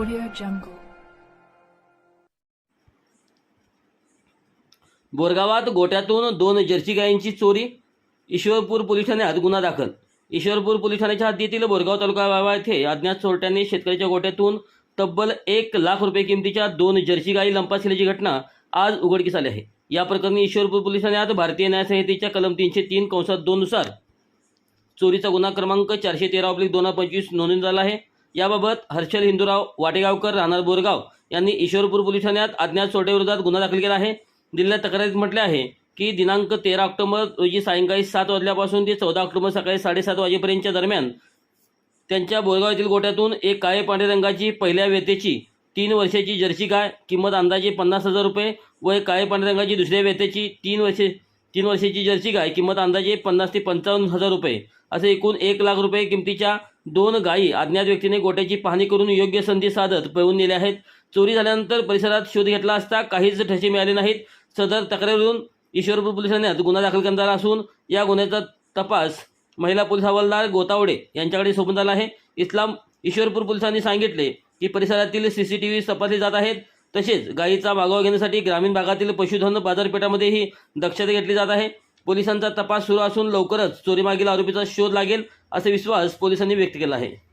Audio Jungle. बोरगावात गोट्यातून दोन Jersey गायींची चोरी. ईश्वरपूर पोलीस ठाण्यात गुन्हा दाखल. ईश्वरपूर पोलीस ठाण्याच्या हद्दीतील बोरगाव तालुका येथे अज्ञात चोरट्यांनी शेतकऱ्याच्या गोट्यातून तब्बल एक लाख रुपये किमतीच्या दोन जर्सी गायी लंपास केल्याची घटना आज उघडकीस आली आहे. या प्रकरणी ईश्वरपूर पोलीस ठाण्यात भारतीय न्यायसंहितेच्या कलम तीनशे तीन कंसात दोन नुसार चोरीचा गुन्हा क्रमांक चारशे तेरा ऑब्लिक दोन हजार पंचवीस नोंदणी झाला आहे. याबाबत हर्षल हिंदूराव वाटेगावकर राहणार बोरगाव यांनी ईश्वरपूर पोलीस ठाण्यात अज्ञात चोरट्याविरोधात गुन्हा दाखल केला आहे. दिलेल्या तक्रारीत म्हटले आहे की दिनांक तेरा ऑक्टोबर रोजी सायंकाळी सात वाजल्यापासून ते चौदा ऑक्टोबर सकाळी साडेसात वाजेपर्यंतच्या दरम्यान त्यांच्या बोरगाव येथील गोट्यातून एक काळे पांढऱ्या रंगाची पहिल्या वेतेची तीन वर्षाची जर्सी गाय किंमत अंदाजे पन्नास हजार रुपये व एक काळे पांढऱ्या रंगाची दुसऱ्या वेतेची तीन वर्षे तीन वर्षाची जर्सी गाय किंमत अंदाजे पन्नास ते पंचावन्न हजार रुपये असे एकूण एक लाख रुपये किमतीच्या दोन गायी अज्ञात व्यक्तीने गोट्याची पाहणी करून योग्य संधी साधत पळवून नेल्या आहेत. चोरी झाल्यानंतर परिसरात शोध घेतला असता काहीच ठसे मिळाले नाहीत. सदर तक्रारीवरून ईश्वरपूर पोलीस ठाण्यात गुन्हा दाखल करण्यात आला असून या गुन्ह्याचा तपास महिला पोलीस हवालदार गोतावडे यांच्याकडे सोपून आला आहे. इस्लाम ईश्वरपूर पोलिसांनी सांगितले की परिसरातील सी सी टी व्ही तपासले जात आहेत. तसेच गायीचा मागोवा घेण्यासाठी ग्रामीण भागातील पशुधन बाजारपेठामध्येही दक्षता घेतली जात आहे. पोलिसांचा तपास सुरू असून लवकरच चोरीमागील आरोपीचा शोध लागेल. असा विश्वास पोलिसांनी व्यक्त केला आहे.